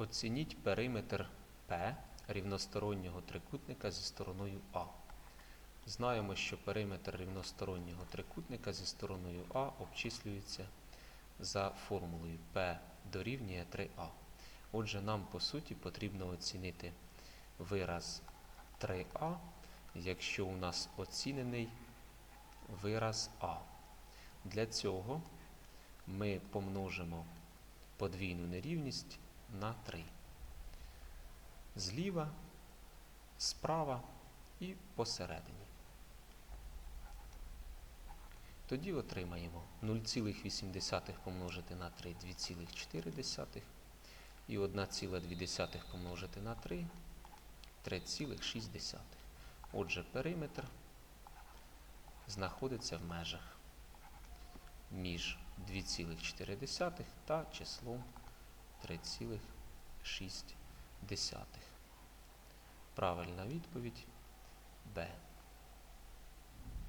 Оцініть периметр P рівностороннього трикутника зі стороною А. Знаємо, що периметр рівностороннього трикутника зі стороною А обчислюється за формулою P дорівнює 3А. Отже, нам по суті потрібно оцінити вираз 3А, якщо у нас оцінений вираз А. Для цього ми помножимо подвійну нерівність на 3. Зліва, справа і посередині. Тоді отримаємо 0,8 помножити на 3 2,4 і 1,2 помножити на 3 3,6. Отже, периметр знаходиться в межах між 2,4 та числом 3,6. Правильна відповідь Б.